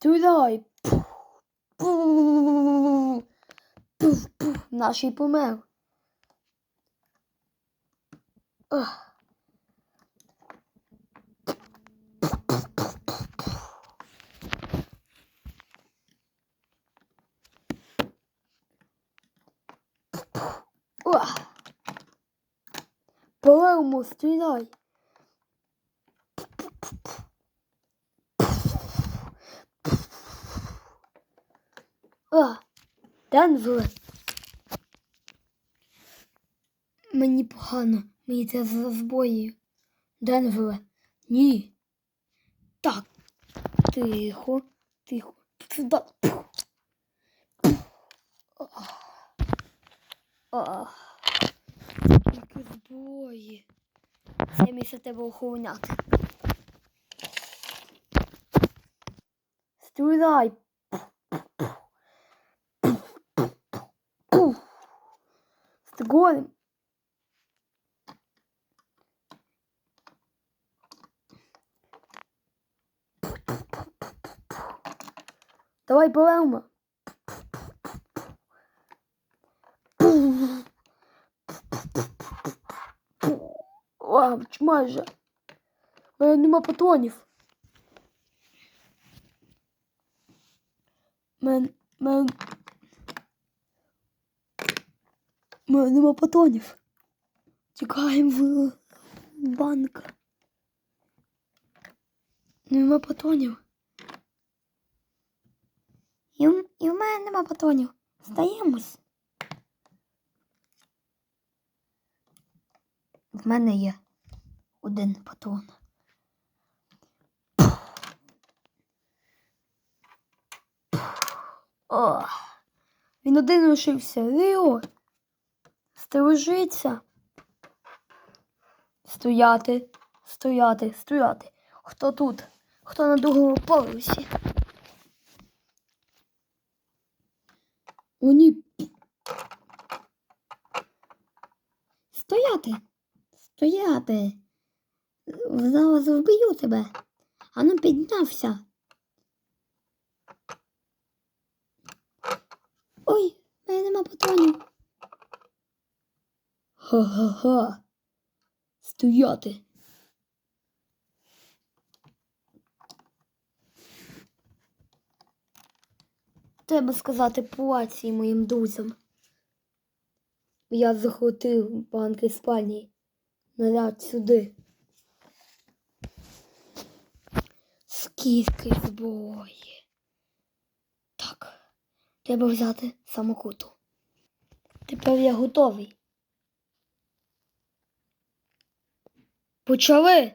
Стріляй! Пух, пух, пух, пух. Наш і помер. Ах. Палермо, стріляй! А, Денвер. Мені погано, мені це з зброєю. Денвер. Ні. Так. Тихо, тихо. Ах. Які зброї. Це місце тебе охороняти. Стріляй. Пух. З голем. Давай повернемо. О, майже. Мене нема патронів. Мен, мен. Мене нема патронів. Тікаємо в банк. Нема патронів. І, і в мене нема патронів. Здаємось. В мене є один патрон. О, він один лишився. Ліо. Сторожиться. Стояти, стояти, стояти. Хто тут? Хто на другому поверсі? О, ні. Стояти. Стояти. Зараз вб'ю тебе. А ну піднявся. Ой, в мене нема патронів. Ха-ха-ха. Стояти. Треба сказати поліції моїм друзям. Я захотив банки спальні. Наряд сюди. Скільки зброї. Так, треба взяти самокуту. Тепер я готовий. Почали.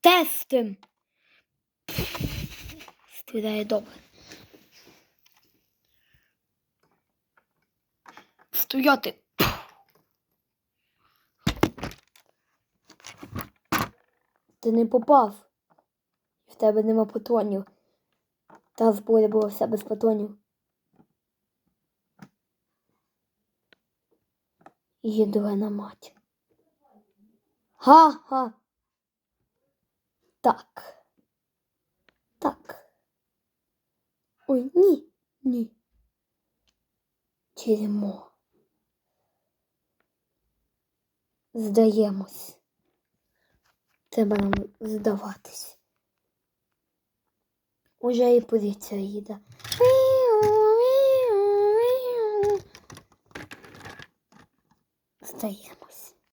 Тестим. Стріляє добре. Стояти. Ти не попав. В тебе нема патронів. Та зброя була вся без патронів. Єдина мать. Ха-ха. Так. Так. Ой, ні, ні. Тюрмо. Здаємось. Треба нам здаватись. Уже і поліція їде. Здаємось.